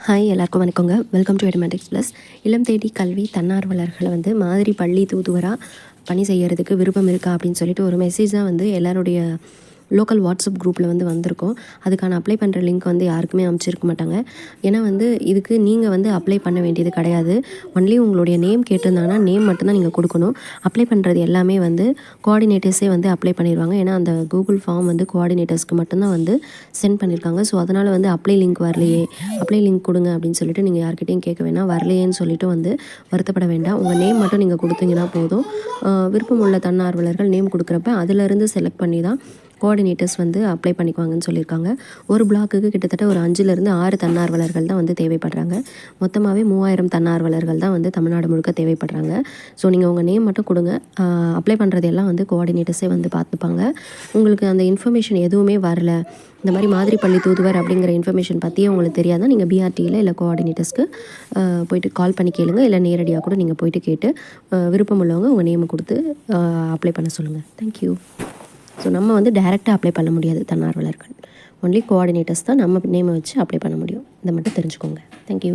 Hi எல்லாருக்கும் வணக்கங்க. Welcome to எடமேட்டிக்ஸ் plus இளம் தேடி கல்வி தன்னார்வலர்களை வந்து மாதிரி பள்ளி தூதுவராக பணி செய்யறதுக்கு விருப்பம் இருக்கா அப்படின்னு சொல்லிட்டு ஒரு மெசேஜ் தான் வந்து எல்லாருடைய லோக்கல் வாட்ஸ்அப் குரூப்பில் வந்து வந்திருக்கும். அதுக்கான அப்ளை பண்ணுற லிங்க் வந்து யாருக்குமே அமைச்சிருக்க மாட்டாங்க. ஏன்னா வந்து இதுக்கு நீங்கள் வந்து அப்ளை பண்ண வேண்டியது கிடையாது. ஒன்லி உங்களுடைய நேம் கேட்டிருந்தாங்கன்னா நேம் மட்டும்தான் நீங்கள் கொடுக்கணும். அப்ளை பண்ணுறது எல்லாமே வந்து கோஆர்டினேட்டர்ஸே வந்து அப்ளை பண்ணிடுவாங்க ஏன்னா அந்த கூகுள் ஃபார்ம் வந்து கோஆர்டினேட்டர்ஸ்க்கு மட்டும்தான் வந்து சென்ட் பண்ணியிருக்காங்க ஸோ அதனால் வந்து அப்ளை லிங்க் வரலையே. அப்ளை லிங்க் கொடுங்க அப்படின்னு சொல்லிட்டு நீங்கள் யார்கிட்டையும் கேட்க வேணாம். வரலையேன்னு சொல்லிட்டு வந்து வருத்தப்பட வேண்டாம். உங்கள் நேம் மட்டும் நீங்கள் கொடுத்தீங்கன்னா போதும். விருப்பமுள்ள தன்னார்வலர்கள் நேம் கொடுக்குறப்ப அதிலிருந்து செலக்ட் பண்ணி தான் கோஆர்டினேட்டர்ஸ் வந்து அப்ளை பண்ணிக்குவாங்கன்னு சொல்லியிருக்காங்க. ஒரு பிளாக்குக்கு கிட்டத்தட்ட ஒரு அஞ்சுலேருந்து ஆறு தன்னார்வலர்கள் தான் வந்து தேவைப்படுறாங்க. மொத்தமாகவே மூவாயிரம் தன்னார்வலர்கள் தான் வந்து தமிழ்நாடு முழுக்க தேவைப்படுறாங்க. ஸோ நீங்கள் உங்கள் நேம் மட்டும் கொடுங்க. அப்ளை பண்ணுறதெல்லாம் வந்து கோஆர்டினேட்டர்ஸே வந்து பார்த்துப்பாங்க. உங்களுக்கு அந்த இன்ஃபர்மேஷன் எதுவுமே வரல. இந்த மாதிரி மாதிரி பள்ளி தூதுவர் அப்படிங்கிற இன்ஃபர்மேஷன் பற்றியே உங்களுக்கு தெரியாதான் நீங்கள் பிஆர்டியில் இல்லை கோஆர்டினேட்டர்ஸ்க்கு போயிட்டு கால் பண்ணி கேளுங்க. இல்லை நேரடியாக கூட நீங்கள் போயிட்டு கேட்டு விருப்பம் உள்ளவங்க உங்கள் நேமை கொடுத்து அப்ளை பண்ண சொல்லுங்கள் தேங்க்யூ ஸோ நம்ம வந்து டைரெக்டாக அப்ளை பண்ண முடியாது தன்னார்வலர்கள் ஒன்லி கோஆர்டினேட்டர்ஸ் தான் நம்ம நேமை வச்சு அப்ளை பண்ண முடியும். இதை மட்டும் தெரிஞ்சுக்கோங்க. தேங்க்யூ